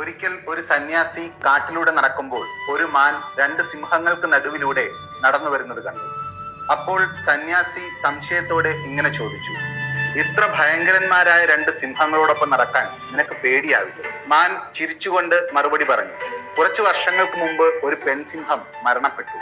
ഒരിക്കൽ ഒരു സന്യാസി കാട്ടിലൂടെ നടക്കുമ്പോൾ ഒരു മാൻ രണ്ട് സിംഹങ്ങൾക്ക് നടുവിലൂടെ നടന്നു വരുന്നത് കണ്ടു. അപ്പോൾ സന്യാസി സംശയത്തോടെ ഇങ്ങനെ ചോദിച്ചു ഇത്ര ഭയങ്കരന്മാരായ രണ്ട് സിംഹങ്ങളോടൊപ്പം നടക്കാൻ നിനക്ക് പേടിയാവില്ല? മാൻ ചിരിച്ചുകൊണ്ട് മറുപടി പറഞ്ഞു കുറച്ചു വർഷങ്ങൾക്ക് മുമ്പ് ഒരു പെൺസിംഹം മരണപ്പെട്ടു.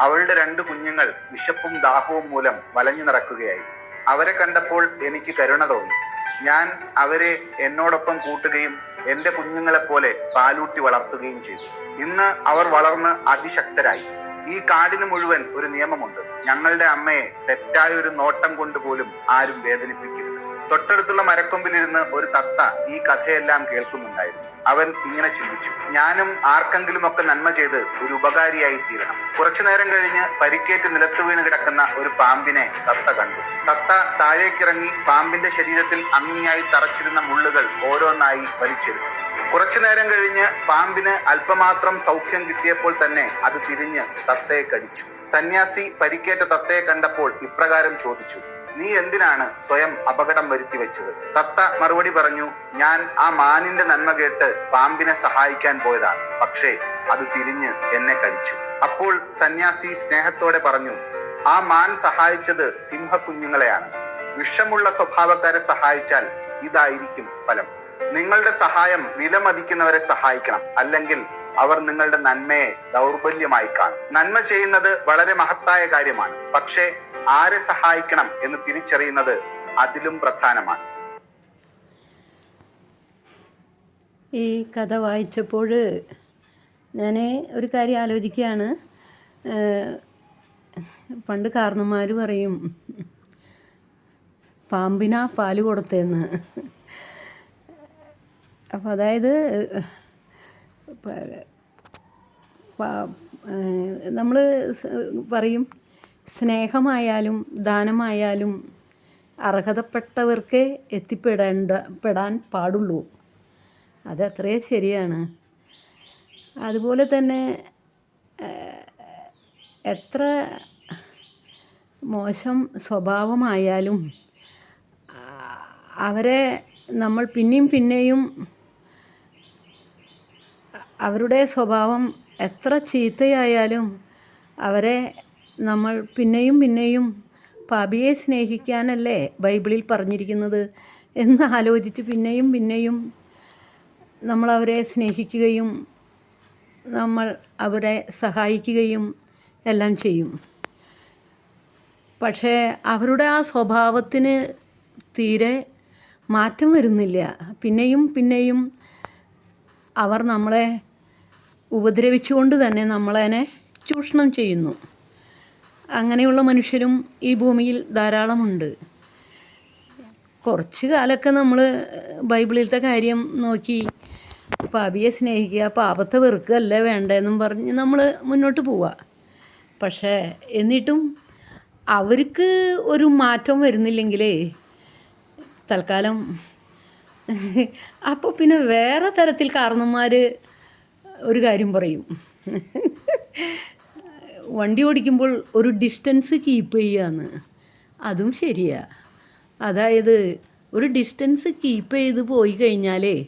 അവളുടെ രണ്ട് കുഞ്ഞുങ്ങൾ വിശപ്പും ദാഹവും മൂലം വലഞ്ഞു നടക്കുകയായി. അവരെ കണ്ടപ്പോൾ എനിക്ക് കരുണ തോന്നി. ഞാൻ അവരെ എന്നോടൊപ്പം കൂട്ടുകയും എന്റെ കുഞ്ഞുങ്ങളെ പോലെ പാലൂട്ടി വളർത്തുകയും ചെയ്തു. ഇന്ന് അവർ വളർന്ന് അതിശക്തരായി. ഈ കാടിന് മുഴുവൻ ഒരു നിയമമുണ്ട്. ഞങ്ങളുടെ അമ്മയെ തെറ്റായ ഒരു നോട്ടം കൊണ്ട് പോലും ആരും വേദനിപ്പിക്കരുത്. തൊട്ടടുത്തുള്ള മരക്കൊമ്പിലിരുന്ന് ഒരു തത്ത ഈ കഥയെല്ലാം കേൾക്കുന്നുണ്ടായിരുന്നു. അവൻ ഇങ്ങനെ ചിന്തിച്ചു. ഞാനും ആർക്കെങ്കിലും ഒക്കെ നന്മ ചെയ്ത് ഒരു ഉപകാരിയായി തീരണം. കുറച്ചു നേരം കഴിഞ്ഞ് പരിക്കേറ്റ് നിലത്ത് വീണ് കിടക്കുന്ന ഒരു പാമ്പിനെ തത്ത കണ്ടു. തത്ത താഴേക്കിറങ്ങി പാമ്പിന്റെ ശരീരത്തിൽ അങ്ങിയായി തറച്ചിരുന്ന മുള്ളുകൾ ഓരോന്നായി വലിച്ചെടുത്തു. കുറച്ചു നേരം കഴിഞ്ഞ് പാമ്പിന് അല്പമാത്രം സൗഖ്യം കിട്ടിയപ്പോൾ തന്നെ അത് തിരിഞ്ഞ് തത്തയെ കടിച്ചു. സന്യാസി പരിക്കേറ്റ തത്തയെ കണ്ടപ്പോൾ ഇപ്രകാരം ചോദിച്ചു. നീ എന്തിനാണ് സ്വയം അപകടം വരുത്തി വെച്ചത്? തത്ത മറുപടി പറഞ്ഞു ഞാൻ ആ മാനിന്റെ നന്മ കേട്ട് പാമ്പിനെ സഹായിക്കാൻ പോയതാണ്. പക്ഷേ അത് തിരിഞ്ഞ് എന്നെ കടിച്ചു. അപ്പോൾ സന്യാസി സ്നേഹത്തോടെ പറഞ്ഞു ആ മാൻ സഹായിച്ചത് സിംഹക്കുഞ്ഞുങ്ങളെയാണ്. വിഷമുള്ള സ്വഭാവക്കാരെ സഹായിച്ചാൽ ഇതായിരിക്കും ഫലം. നിങ്ങളുടെ സഹായം വിലമതിക്കുന്നവരെ സഹായിക്കണം. അല്ലെങ്കിൽ അവർ നിങ്ങളുടെ നന്മയെ ദൗർബല്യമായി കാണും. നന്മ ചെയ്യുന്നത് വളരെ മഹത്തായ കാര്യമാണ്. പക്ഷേ ആരെ സഹായിക്കണം എന്ന് തിരിച്ചറിയുന്നത് അതിലും പ്രധാനമാണ്. ഈ കഥ വായിച്ചപ്പോൾ ഞാൻ ഒരു കാര്യം ആലോചിക്കുകയാണ്. പണ്ട് കാരണന്മാർ പറയും പാമ്പിനാ പാൽ കൊടുത്തേന്ന്. അപ്പോൾ അതായത് നമ്മൾ പറയും സ്നേഹമായാലും ദാനമായാലും അർഹതപ്പെട്ടവർക്കേ എത്തിപ്പെടേണ്ട പെടാൻ പാടുള്ളൂ. അത് അത്രയും ശരിയാണ്. അതുപോലെ തന്നെ എത്ര മോശം സ്വഭാവമായാലും അവരെ നമ്മൾ പിന്നെയും പിന്നെയും അവരുടെ സ്വഭാവം എത്ര ചീത്തയായാലും അവരെ നമ്മൾ പിന്നെയും പിന്നെയും പാപിയെ സ്നേഹിക്കാനല്ലേ ബൈബിളിൽ പറഞ്ഞിരിക്കുന്നത് എന്ന് ആലോചിച്ച് പിന്നെയും പിന്നെയും നമ്മൾ അവരെ സ്നേഹിക്കുകയും നമ്മൾ അവരെ സഹായിക്കുകയും എല്ലാം ചെയ്യും. പക്ഷേ അവരുടെ ആ സ്വഭാവത്തിന് തീരെ മാറ്റം വരുന്നില്ല. പിന്നെയും പിന്നെയും അവർ നമ്മളെ ഉപദ്രവിച്ചുകൊണ്ട് തന്നെ നമ്മളതിനെ ചൂഷണം ചെയ്യുന്നു. അങ്ങനെയുള്ള മനുഷ്യരും ഈ ഭൂമിയിൽ ധാരാളമുണ്ട്. കുറച്ച് കാലമൊക്കെ നമ്മൾ ബൈബിളിലത്തെ കാര്യം നോക്കി പാപിയെ സ്നേഹിക്കുക പാപത്തെ വെറുക്കുകയല്ല വേണ്ടതെന്നും പറഞ്ഞ് നമ്മൾ മുന്നോട്ട് പോവുക പക്ഷേ എന്നിട്ടും അവർക്ക് ഒരു മാറ്റം വരുന്നില്ലെങ്കിലേ തൽക്കാലം അപ്പോൾ പിന്നെ വേറെ തരത്തിൽ കാരണന്മാർ ഒരു കാര്യം പറയും. വണ്ടി ഓടിക്കുമ്പോൾ ഒരു ഡിസ്റ്റൻസ് കീപ്പ് ചെയ്യാന്ന്. അതും ശരിയാ. അതായത് ഒരു ഡിസ്റ്റൻസ് കീപ്പ് ചെയ്ത് പോയി കഴിഞ്ഞാലേ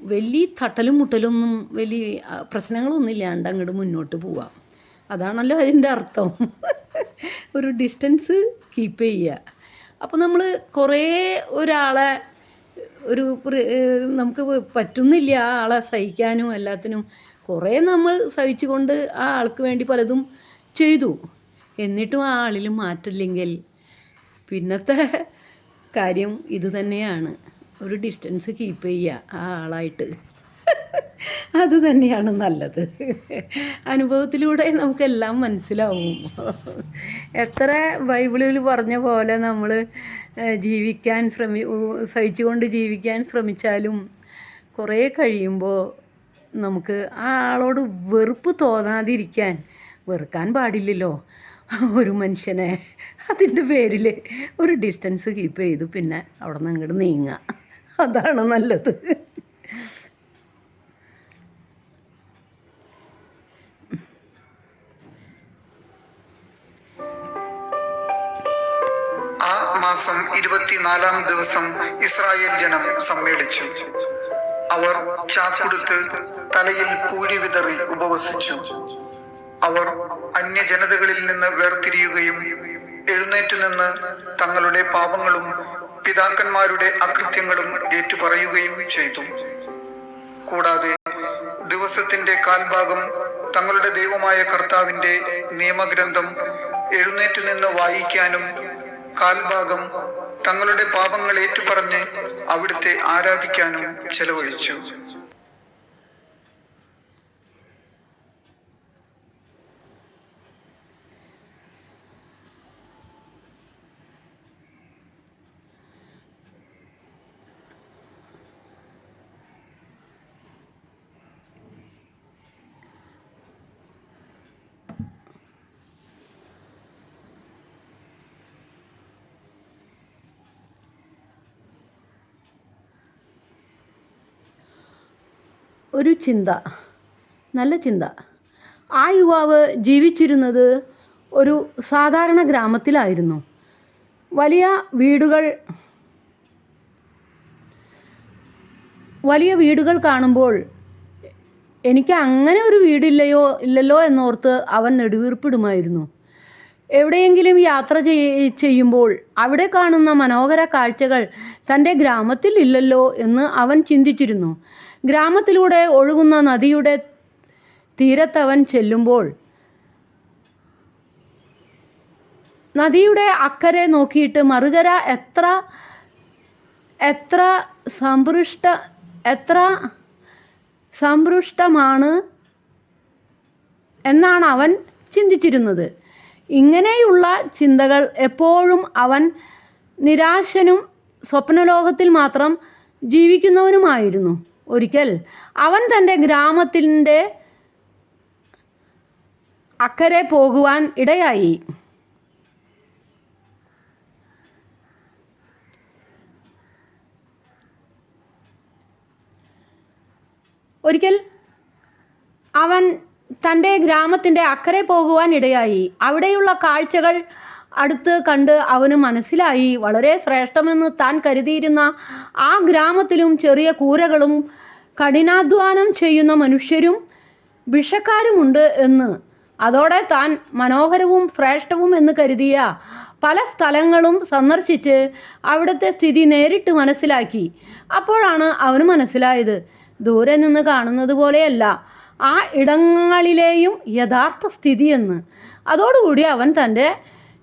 വലിയ തട്ടലും മുട്ടലൊന്നും വലിയ പ്രശ്നങ്ങളൊന്നും ഇല്ലാണ്ട് അങ്ങോട്ട് മുന്നോട്ട് പോവാം. അതാണല്ലോ അതിന്റെ അർത്ഥം. ഒരു ഡിസ്റ്റൻസ് കീപ്പ് ചെയ്യുക അപ്പോൾ നമ്മൾ കുറേ ഒരാളെ ഒരു നമുക്ക് പറ്റുന്നില്ല ആ ആളെ സഹിക്കാനും എല്ലാത്തിനും കുറേ നമ്മൾ സഹിച്ചുകൊണ്ട് ആ ആൾക്ക് വേണ്ടി പലതും ചെയ്തു. എന്നിട്ടും ആ ആളിൽ മാറ്റില്ലെങ്കിൽ പിന്നത്തെ കാര്യം ഇത് തന്നെയാണ്. ഒരു ഡിസ്റ്റൻസ് കീപ്പ് ചെയ്യുക ആ ആളായിട്ട്. അത് തന്നെയാണ് നല്ലത്. അനുഭവത്തിലൂടെ നമുക്കെല്ലാം മനസ്സിലാവും. എത്ര ബൈബിളിൽ പറഞ്ഞ പോലെ നമ്മൾ ജീവിക്കാൻ ശ്രമി സഹിച്ചുകൊണ്ട് ജീവിക്കാൻ ശ്രമിച്ചാലും കുറേ കഴിയുമ്പോൾ നമുക്ക് ആ ആളോട് വെറുപ്പ് തോന്നാതിരിക്കാൻ വെറുക്കാൻ പാടില്ലല്ലോ. ഒരു മനുഷ്യനെ അതിന്റെ പേരിൽ ഒരു ഡിസ്റ്റൻസ് കീപ്പ് ചെയ്തു പിന്നെ അവിടെ നിന്ന് അങ്ങോട്ട് നീങ്ങുക അതാണ് നല്ലത്. ആ മാസം ഇരുപത്തിനാലാം ദിവസം ഇസ്രായേൽ ജനം സമ്മേളിച്ചു. അവർ ചാക്കുടുത്ത് തലയിൽ പൂഴി വിതറി ഉപവസിച്ചു. അവർ അന്യജനതകളിൽ നിന്ന് വേർതിരിയുകയും എഴുന്നേറ്റ് നിന്ന് തങ്ങളുടെ പാപങ്ങളും പിതാക്കന്മാരുടെ അകൃത്യങ്ങളും ഏറ്റുപറയുകയും ചെയ്തു. കൂടാതെ ദിവസത്തിന്റെ കാൽഭാഗം തങ്ങളുടെ ദൈവമായ കർത്താവിന്റെ നിയമഗ്രന്ഥം എഴുന്നേറ്റ് നിന്ന് വായിക്കാനും കാൽഭാഗം തങ്ങളുടെ പാപങ്ങൾ ഏറ്റുപറഞ്ഞ് അവിടുത്തെ ആരാധിക്കാനും ചെലവഴിച്ചു. ഒരു ചിന്ത നല്ല ചിന്ത. ആ യുവാവ് ജീവിച്ചിരുന്നത് ഒരു സാധാരണ ഗ്രാമത്തിലായിരുന്നു. വലിയ വീടുകൾ വലിയ വീടുകൾ കാണുമ്പോൾ എനിക്ക് അങ്ങനെ ഒരു വീടില്ലയോ ഇല്ലല്ലോ എന്നോർത്ത് അവൻ നെടുവീർപ്പിടുമായിരുന്നു. എവിടെയെങ്കിലും യാത്ര ചെയ് ചെയ്യുമ്പോൾ അവിടെ കാണുന്ന മനോഹര കാഴ്ചകൾ തന്റെ ഗ്രാമത്തിൽ ഇല്ലല്ലോ എന്ന് അവൻ ചിന്തിച്ചിരുന്നു. ഗ്രാമത്തിലൂടെ ഒഴുകുന്ന നദിയുടെ തീരത്തവൻ ചെല്ലുമ്പോൾ നദിയുടെ അക്കരെ നോക്കിയിട്ട് മറുകര എത്ര എത്ര സമ്പൃഷ്ട എത്ര സമ്പൃഷ്ടമാണ് എന്നാണ് അവൻ ചിന്തിച്ചിരുന്നത്. ഇങ്ങനെയുള്ള ചിന്തകൾ എപ്പോഴും അവൻ നിരാശനും സ്വപ്നലോകത്തിൽ മാത്രം ജീവിക്കുന്നവനുമായിരുന്നു. ഒരിക്കൽ അവൻ തന്റെ ഗ്രാമത്തിന്റെ അക്കരെ പോകുവാൻ ഇടയായി. ഒരിക്കൽ അവൻ തന്റെ ഗ്രാമത്തിന്റെ അക്കരെ പോകുവാൻ ഇടയായി. അവിടെയുള്ള കാഴ്ചകൾ അടുത്ത് കണ്ട് അവന് മനസ്സിലായി. വളരെ ശ്രേഷ്ഠമെന്ന് താൻ കരുതിയിരുന്ന ആ ഗ്രാമത്തിലും ചെറിയ കൂരകളും കഠിനാധ്വാനം ചെയ്യുന്ന മനുഷ്യരും വിഷക്കാരുമുണ്ട് എന്ന്. അതോടെ താൻ മനോഹരവും ശ്രേഷ്ഠവും എന്ന് കരുതിയ പല സ്ഥലങ്ങളും സന്ദർശിച്ച് അവിടുത്തെ സ്ഥിതി നേരിട്ട് മനസ്സിലാക്കി. അപ്പോഴാണ് അവന് മനസ്സിലായത് ദൂരെ നിന്ന് കാണുന്നത് പോലെയല്ല ആ ഇടങ്ങളിലെയും യഥാർത്ഥ സ്ഥിതിയെന്ന് അതോടുകൂടി അവൻ തന്റെ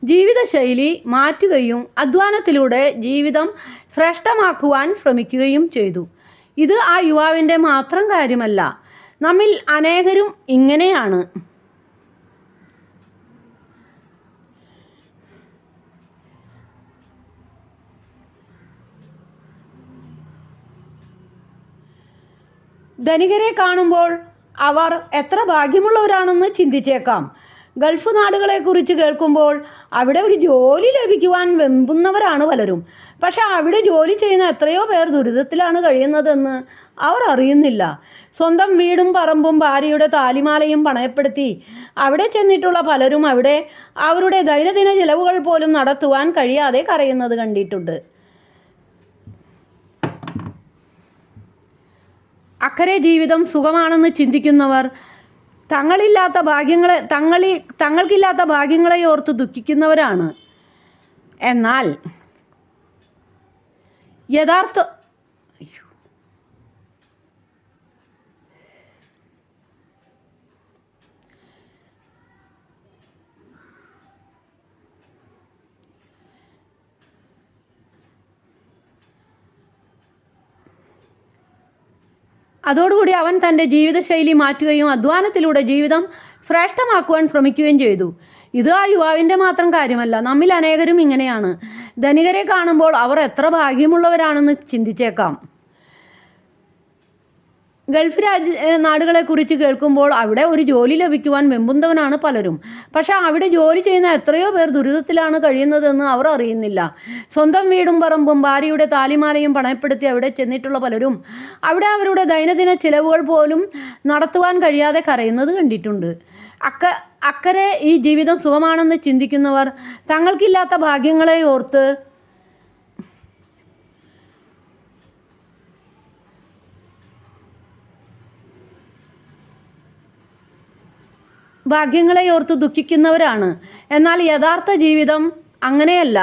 ജീവിതശൈലി മാറ്റുകയും അധ്വാനത്തിലൂടെ ജീവിതം ശ്രേഷ്ഠമാക്കുവാൻ ശ്രമിക്കുകയും ചെയ്തു. ഇത് ആ യുവാവിന്റെ മാത്രം കാര്യമല്ല നമ്മിൽ അനേകരും ഇങ്ങനെയാണ്. ധനികരെ കാണുമ്പോൾ അവർ എത്ര ഭാഗ്യമുള്ളവരാണെന്ന് ചിന്തിച്ചേക്കാം. ഗൾഫ് നാടുകളെക്കുറിച്ച് കേൾക്കുമ്പോൾ അവിടെ ഒരു ജോലി ലഭിക്കുവാൻ വെമ്പുന്നവരാണ് പലരും. പക്ഷെ അവിടെ ജോലി ചെയ്യുന്ന എത്രയോ പേർ ദുരിതത്തിലാണ് കഴിയുന്നതെന്ന് അവർ അറിയുന്നില്ല. സ്വന്തം വീടും പറമ്പും ഭാര്യയുടെ താലിമാലയും പണയപ്പെടുത്തി അവിടെ ചെന്നിട്ടുള്ള പലരും അവിടെ അവരുടെ ദൈനംദിന ചിലവുകൾ പോലും നടത്തുവാൻ കഴിയാതെ കരയുന്നത് കണ്ടിട്ടുണ്ട്. അക്കരെ ജീവിതം സുഖമാണെന്ന് ചിന്തിക്കുന്നവർ തങ്ങളില്ലാത്ത ഭാഗ്യങ്ങളെ തങ്ങളി തങ്ങൾക്കില്ലാത്ത ഭാഗ്യങ്ങളെ ഓർത്ത് ദുഃഖിക്കുന്നവരാണ്. എന്നാൽ യഥാർത്ഥ അതോടുകൂടി അവൻ തന്റെ ജീവിതശൈലി മാറ്റുകയും അധ്വാനത്തിലൂടെ ജീവിതം ശ്രേഷ്ഠമാക്കുവാൻ ശ്രമിക്കുകയും ചെയ്തു. ഇത് ആ യുവാവിന്റെ മാത്രം കാര്യമല്ല നമ്മിൽ അനേകരും ഇങ്ങനെയാണ്. ധനികരെ കാണുമ്പോൾ അവർ എത്ര ഭാഗ്യമുള്ളവരാണെന്ന് ചിന്തിച്ചേക്കാം. ഗൾഫ് രാജ്യ നാടുകളെ നാടുകളെക്കുറിച്ച് കേൾക്കുമ്പോൾ അവിടെ ഒരു ജോലി ലഭിക്കുവാൻ വെമ്പുന്നവനാണ് പലരും. പക്ഷെ അവിടെ ജോലി ചെയ്യുന്ന എത്രയോ പേർ ദുരിതത്തിലാണ് കഴിയുന്നതെന്ന് അവർ അറിയുന്നില്ല. സ്വന്തം വീടും പറമ്പും ഭാര്യയുടെ താലിമാലയും പണയപ്പെടുത്തി അവിടെ ചെന്നിട്ടുള്ള പലരും അവിടെ അവരുടെ ദൈനംദിന ചിലവുകൾ പോലും നടത്തുവാൻ കഴിയാതെ കരയുന്നത് കണ്ടിട്ടുണ്ട്. അക്ക അക്കരെ ഈ ജീവിതം സുഖമാണെന്ന് ചിന്തിക്കുന്നവർ തങ്ങൾക്കില്ലാത്ത ഭാഗ്യങ്ങളെ ഓർത്ത് ഭാഗ്യങ്ങളെ ഓർത്ത് ദുഃഖിക്കുന്നവരാണ്. എന്നാൽ യഥാർത്ഥ ജീവിതം അങ്ങനെയല്ല.